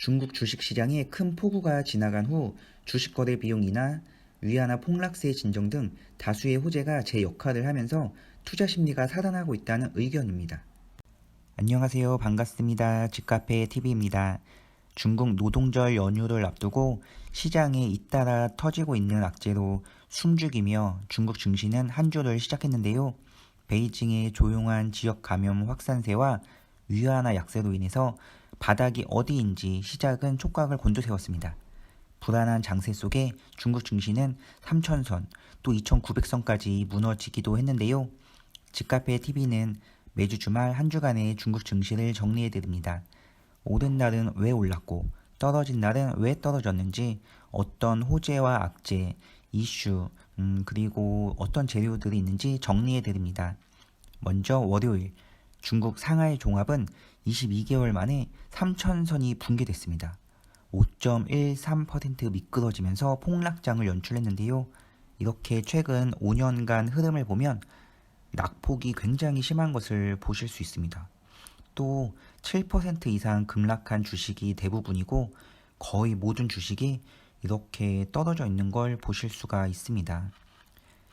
중국 주식 시장에 큰 폭우가 지나간 후 주식 거래 비용이나 위안화 폭락세 진정 등 다수의 호재가 제 역할을 하면서 투자 심리가 살아나고 있다는 의견입니다. 안녕하세요. 반갑습니다. 집카페 TV입니다. 중국 노동절 연휴를 앞두고 시장에 잇따라 터지고 있는 악재로 숨죽이며 중국 증시는 한 주를 시작했는데요. 베이징의 조용한 지역 감염 확산세와 위안화 약세로 인해서 바닥이 어디인지 시작은 촉각을 곤두세웠습니다. 불안한 장세 속에 중국 증시는 3천선 또 2,900선까지 무너지기도 했는데요. 집카페 TV는 매주 주말 한 주간의 중국 증시를 정리해 드립니다. 오른 날은 왜 올랐고 떨어진 날은 왜 떨어졌는지 어떤 호재와 악재, 이슈, 음, 그리고 어떤 재료들이 있는지 정리해 드립니다. 먼저 월요일 중국 상하이 종합은 22개월 만에 3천선이 붕괴됐습니다. 5.13% 미끄러지면서 폭락장을 연출했는데요. 이렇게 최근 5년간 흐름을 보면 낙폭이 굉장히 심한 것을 보실 수 있습니다. 또 7% 이상 급락한 주식이 대부분이고 거의 모든 주식이 이렇게 떨어져 있는 걸 보실 수가 있습니다.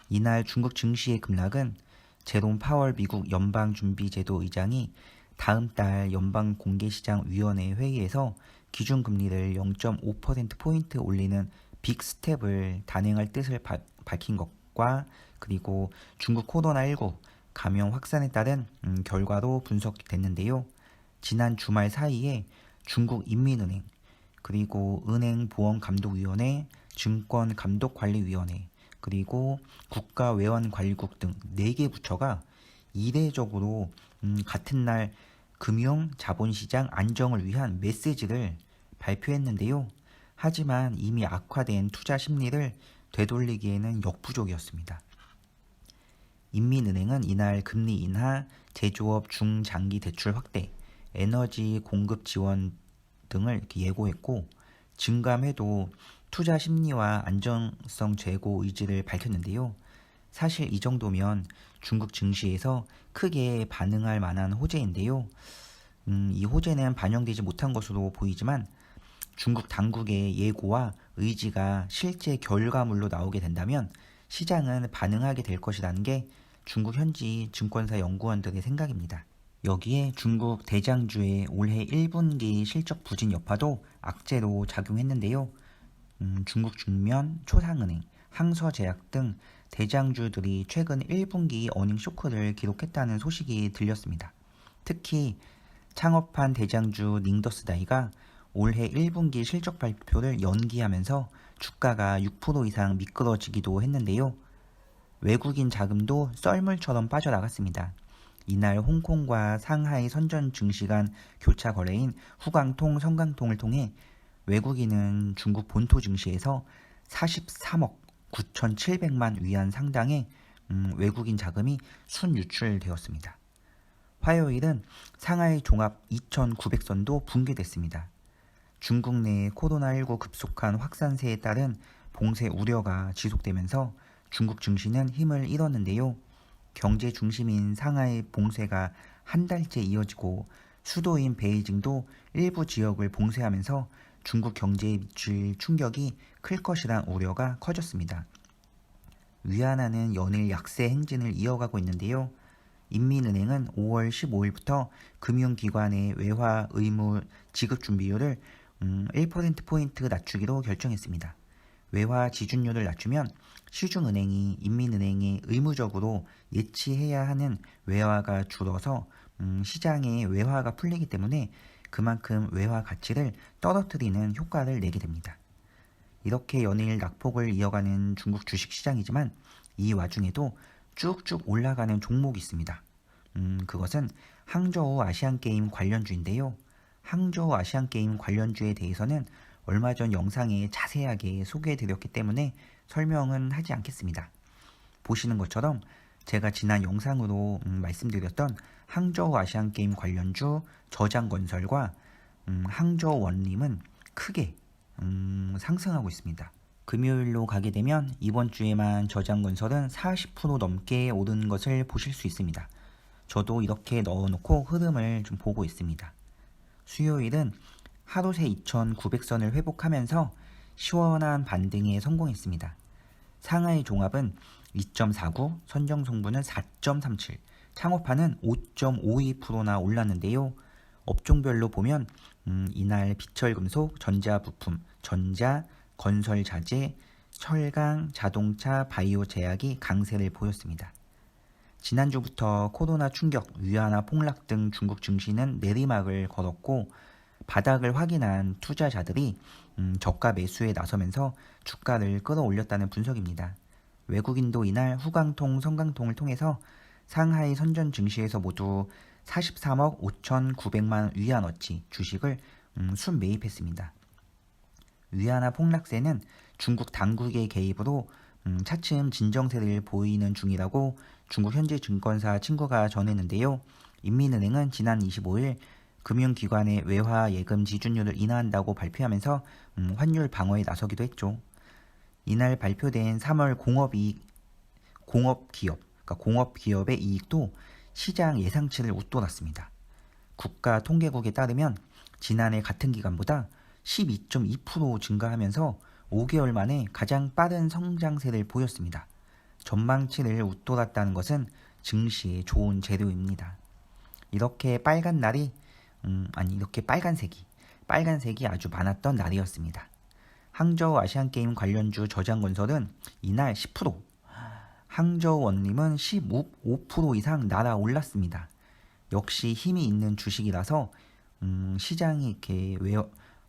이날 중국 증시의 급락은 제롬 파월 미국 연방준비제도 의장이 다음 달 연방 공개시장 위원회 회의에서 기준금리를 0.5%포인트 올리는 빅 스텝을 단행할 뜻을 바, 밝힌 것과 그리고 중국 코로나19 감염 확산에 따른 음, 결과로 분석됐는데요. 지난 주말 사이에 중국 인민은행, 그리고 은행보험감독위원회, 증권감독관리위원회, 그리고 국가외환관리국 등 4개 부처가 이례적으로 음, 같은 날 금융 자본시장 안정을 위한 메시지를 발표했는데요. 하지만 이미 악화된 투자 심리를 되돌리기에는 역부족이었습니다. 인민은행은 이날 금리 인하, 제조업 중장기 대출 확대, 에너지 공급 지원 등을 예고했고 증감해도 투자 심리와 안정성 제고 의지를 밝혔는데요. 사실 이 정도면 중국 증시에서 크게 반응할 만한 호재인데요. 음, 이 호재는 반영되지 못한 것으로 보이지만 중국 당국의 예고와 의지가 실제 결과물로 나오게 된다면 시장은 반응하게 될 것이라는 게 중국 현지 증권사 연구원들의 생각입니다. 여기에 중국 대장주의 올해 1분기 실적 부진 여파도 악재로 작용했는데요. 음, 중국 중면, 초상은행, 항서제약 등 대장주들이 최근 1분기 어닝 쇼크를 기록했다는 소식이 들렸습니다. 특히 창업한 대장주 닝더스다이가 올해 1분기 실적 발표를 연기하면서 주가가 6% 이상 미끄러지기도 했는데요. 외국인 자금도 썰물처럼 빠져나갔습니다. 이날 홍콩과 상하이 선전 증시 간 교차 거래인 후광통, 성강통을 통해 외국인은 중국 본토 증시에서 43억 9,700만 위안 상당의 음, 외국인 자금이 순유출되었습니다. 화요일은 상하이 종합 2,900선도 붕괴됐습니다. 중국 내 코로나19 급속한 확산세에 따른 봉쇄 우려가 지속되면서 중국 증시는 힘을 잃었는데요. 경제 중심인 상하이 봉쇄가 한 달째 이어지고 수도인 베이징도 일부 지역을 봉쇄하면서 중국 경제에 미칠 충격이 클 것이란 우려가 커졌습니다. 위안화는 연일 약세 행진을 이어가고 있는데요. 인민은행은 5월 15일부터 금융기관의 외화 의무 지급 준비율을 1%포인트 음, 낮추기로 결정했습니다. 외화 지준율을 낮추면 시중은행이 인민은행에 의무적으로 예치해야 하는 외화가 줄어서 음, 시장에 외화가 풀리기 때문에 그만큼 외화 가치를 떨어뜨리는 효과를 내게 됩니다. 이렇게 연일 낙폭을 이어가는 중국 주식 시장이지만 이 와중에도 쭉쭉 올라가는 종목이 있습니다. 음, 그것은 항저우 아시안게임 관련주인데요. 항저우 아시안게임 관련주에 대해서는 얼마 전 영상에 자세하게 소개해드렸기 때문에 설명은 하지 않겠습니다. 보시는 것처럼 제가 지난 영상으로 음, 말씀드렸던 항저우 아시안게임 관련주 저장건설과 음, 항저우 원림은 크게 음, 상승하고 있습니다. 금요일로 가게 되면 이번 주에만 저장건설은 40% 넘게 오른 것을 보실 수 있습니다. 저도 이렇게 넣어놓고 흐름을 좀 보고 있습니다. 수요일은 하루 새 2,900선을 회복하면서 시원한 반등에 성공했습니다. 상하이 종합은 2.49, 선정 성분은 4.37, 창업파는 5.52%나 올랐는데요. 업종별로 보면 음, 이날 비철금속, 전자부품, 전자, 건설자재, 철강, 자동차, 바이오 제약이 강세를 보였습니다. 지난주부터 코로나 충격, 위안화 폭락 등 중국 증시는 내리막을 걸었고 바닥을 확인한 투자자들이 음, 저가 매수에 나서면서 주가를 끌어올렸다는 분석입니다. 외국인도 이날 후광통, 성강통을 통해서 상하이 선전 증시에서 모두 43억 5,900만 위안어치 주식을 음, 순매입했습니다. 위안화 폭락세는 중국 당국의 개입으로 음, 차츰 진정세를 보이는 중이라고 중국 현지 증권사 친구가 전했는데요. 인민은행은 지난 25일 금융기관의 외화 예금 지준율을 인하한다고 발표하면서 음, 환율 방어에 나서기도 했죠. 이날 발표된 3월 공업이익, 공업기업, 그러니까 공업기업의 이익도 시장 예상치를 웃돌았습니다. 국가 통계국에 따르면 지난해 같은 기간보다 12.2% 증가하면서 5개월 만에 가장 빠른 성장세를 보였습니다. 전망치를 웃돌았다는 것은 증시에 좋은 재료입니다. 이렇게 빨간 날이 음, 아니 이렇게 빨간색이 빨간색이 아주 많았던 날이었습니다. 항저우 아시안게임 관련주 저장건설은 이날 10%, 항저우 원림은 15% 이상 날아올랐습니다. 역시 힘이 있는 주식이라서 음, 시장이 이렇게 외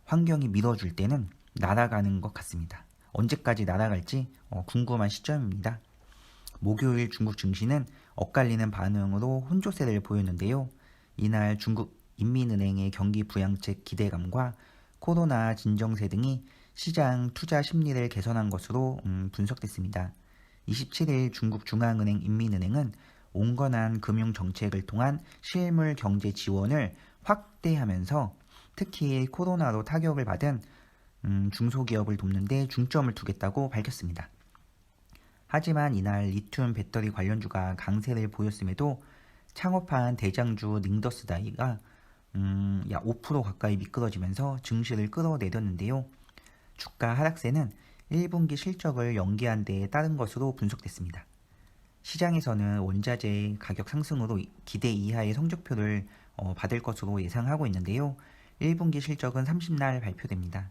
환경이 밀어줄 때는 날아가는 것 같습니다. 언제까지 날아갈지 어, 궁금한 시점입니다. 목요일 중국 증시는 엇갈리는 반응으로 혼조세를 보였는데요. 이날 중국 인민은행의 경기 부양책 기대감과 코로나 진정세 등이 시장 투자 심리를 개선한 것으로 음, 분석됐습니다. 27일 중국 중앙은행 인민은행은 온건한 금융 정책을 통한 실물 경제 지원을 확대하면서 특히 코로나로 타격을 받은 음, 중소기업을 돕는 데 중점을 두겠다고 밝혔습니다. 하지만 이날 리튬 배터리 관련주가 강세를 보였음에도 창업한 대장주 닝더스다이가 음, 약 5% 가까이 미끄러지면서 증시를 끌어내렸는데요. 주가 하락세는 1분기 실적을 연기한 데에 따른 것으로 분석됐습니다. 시장에서는 원자재 가격 상승으로 기대 이하의 성적표를 어, 받을 것으로 예상하고 있는데요. 1분기 실적은 30날 발표됩니다.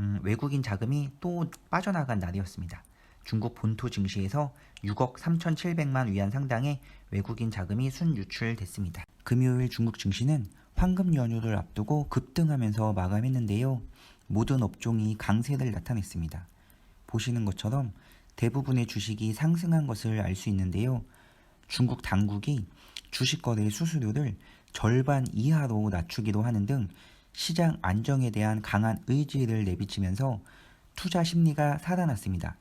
음, 외국인 자금이 또 빠져나간 날이었습니다. 중국 본토 증시에서 6억 3,700만 위안 상당의 외국인 자금이 순유출됐습니다. 금요일 중국 증시는 황금 연휴를 앞두고 급등하면서 마감했는데요. 모든 업종이 강세를 나타냈습니다. 보시는 것처럼 대부분의 주식이 상승한 것을 알 수 있는데요. 중국 당국이 주식 거래 수수료를 절반 이하로 낮추기도 하는 등 시장 안정에 대한 강한 의지를 내비치면서 투자 심리가 살아났습니다.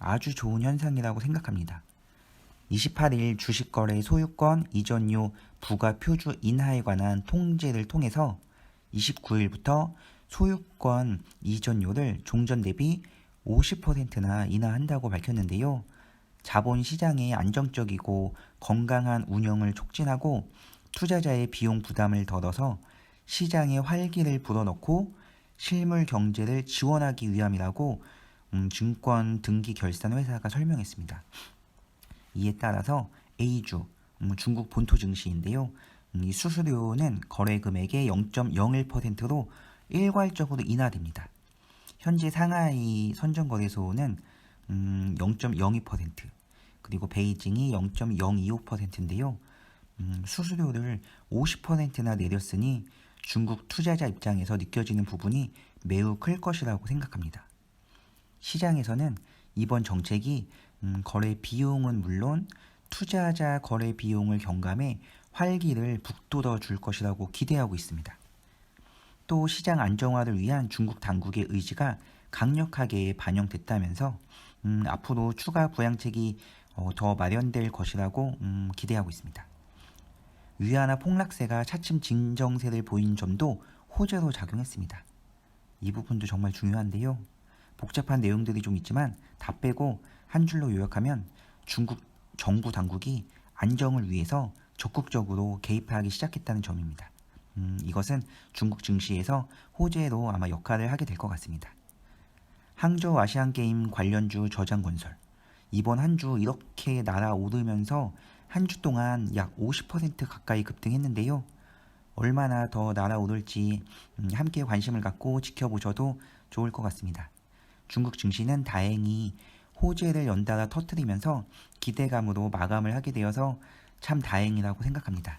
아주 좋은 현상이라고 생각합니다. 28일 주식거래 소유권 이전료 부가 표주 인하에 관한 통제를 통해서 29일부터 소유권 이전료를 종전 대비 50%나 인하한다고 밝혔는데요. 자본 시장의 안정적이고 건강한 운영을 촉진하고 투자자의 비용 부담을 덜어서 시장의 활기를 불어넣고 실물 경제를 지원하기 위함이라고 음, 증권 등기 결산 회사가 설명했습니다. 이에 따라서 A주 음, 중국 본토 증시인데요. 음, 이 수수료는 거래 금액의 0.01%로 일괄적으로 인하됩니다. 현재 상하이 선정거래소는 음, 0.02% 그리고 베이징이 0.025%인데요. 음, 수수료를 50%나 내렸으니 중국 투자자 입장에서 느껴지는 부분이 매우 클 것이라고 생각합니다. 시장에서는 이번 정책이 음, 거래 비용은 물론 투자자 거래 비용을 경감해 활기를 북돋워 줄 것이라고 기대하고 있습니다. 또 시장 안정화를 위한 중국 당국의 의지가 강력하게 반영됐다면서 음, 앞으로 추가 부양책이 어, 더 마련될 것이라고 음, 기대하고 있습니다. 위안화 폭락세가 차츰 진정세를 보인 점도 호재로 작용했습니다. 이 부분도 정말 중요한데요. 복잡한 내용들이 좀 있지만 다 빼고 한 줄로 요약하면 중국 정부 당국이 안정을 위해서 적극적으로 개입하기 시작했다는 점입니다. 음, 이것은 중국 증시에서 호재로 아마 역할을 하게 될 것 같습니다. 항저우 아시안게임 관련주 저장 건설. 이번 한 주 이렇게 날아오르면서 한 주 동안 약 50% 가까이 급등했는데요. 얼마나 더 날아오를지 음, 함께 관심을 갖고 지켜보셔도 좋을 것 같습니다. 중국 증시는 다행히 호재를 연달아 터뜨리면서 기대감으로 마감을 하게 되어서 참 다행이라고 생각합니다.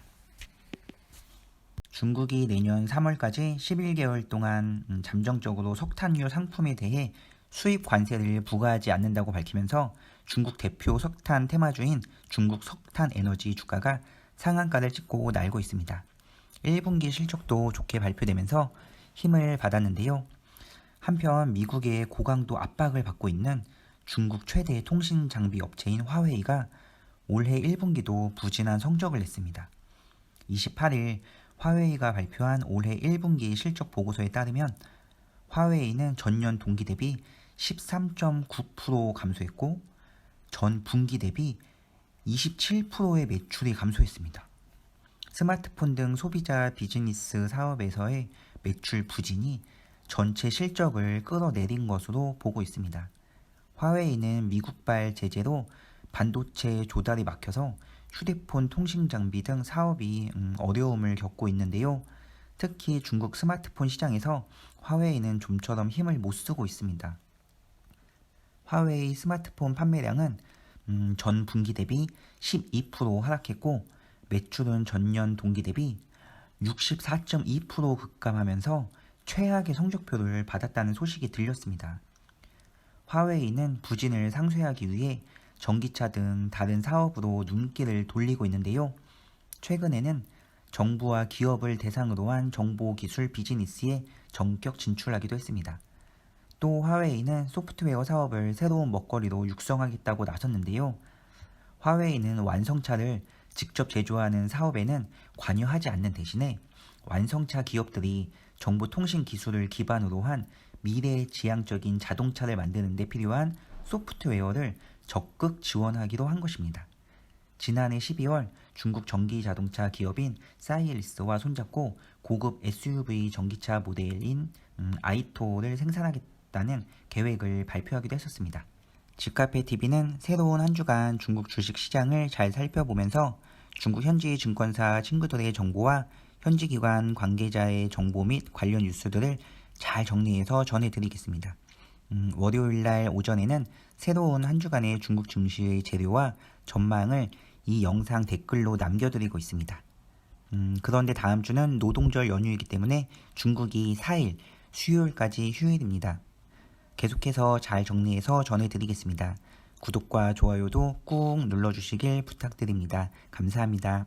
중국이 내년 3월까지 11개월 동안 음, 잠정적으로 석탄유 상품에 대해 수입 관세를 부과하지 않는다고 밝히면서 중국 대표 석탄 테마주인 중국 석탄 에너지 주가가 상한가를 찍고 날고 있습니다. 1분기 실적도 좋게 발표되면서 힘을 받았는데요. 한편 미국의 고강도 압박을 받고 있는 중국 최대 통신 장비 업체인 화웨이가 올해 1분기도 부진한 성적을 냈습니다. 28일 화웨이가 발표한 올해 1분기 실적 보고서에 따르면 화웨이는 전년 동기 대비 13.9% 감소했고 전 분기 대비 27%의 매출이 감소했습니다. 스마트폰 등 소비자 비즈니스 사업에서의 매출 부진이 전체 실적을 끌어내린 것으로 보고 있습니다. 화웨이는 미국발 제재로 반도체 조달이 막혀서 휴대폰 통신 장비 등 사업이 음, 어려움을 겪고 있는데요. 특히 중국 스마트폰 시장에서 화웨이는 좀처럼 힘을 못 쓰고 있습니다. 화웨이 스마트폰 판매량은 음, 전 분기 대비 12% 하락했고 매출은 전년 동기 대비 64.2% 급감하면서 최악의 성적표를 받았다는 소식이 들렸습니다. 화웨이는 부진을 상쇄하기 위해 전기차 등 다른 사업으로 눈길을 돌리고 있는데요. 최근에는 정부와 기업을 대상으로 한 정보기술 비즈니스에 전격 진출하기도 했습니다. 또 화웨이는 소프트웨어 사업을 새로운 먹거리로 육성하겠다고 나섰는데요. 화웨이는 완성차를 직접 제조하는 사업에는 관여하지 않는 대신에 완성차 기업들이 정보통신 기술을 기반으로 한 미래 지향적인 자동차를 만드는 데 필요한 소프트웨어를 적극 지원하기로 한 것입니다. 지난해 12월 중국 전기 자동차 기업인 사이엘리스와 손잡고 고급 SUV 전기차 모델인 음, 아이토를 생산하겠다는 계획을 발표하기도 했었습니다. 집카페 TV는 새로운 한 주간 중국 주식 시장을 잘 살펴보면서 중국 현지 증권사 친구들의 정보와 현지 기관 관계자의 정보 및 관련 뉴스들을 잘 정리해서 전해드리겠습니다. 음, 월요일 날 오전에는 새로운 한 주간의 중국 증시의 재료와 전망을 이 영상 댓글로 남겨드리고 있습니다. 음, 그런데 다음 주는 노동절 연휴이기 때문에 중국이 4일, 수요일까지 휴일입니다. 계속해서 잘 정리해서 전해드리겠습니다. 구독과 좋아요도 꾹 눌러주시길 부탁드립니다. 감사합니다.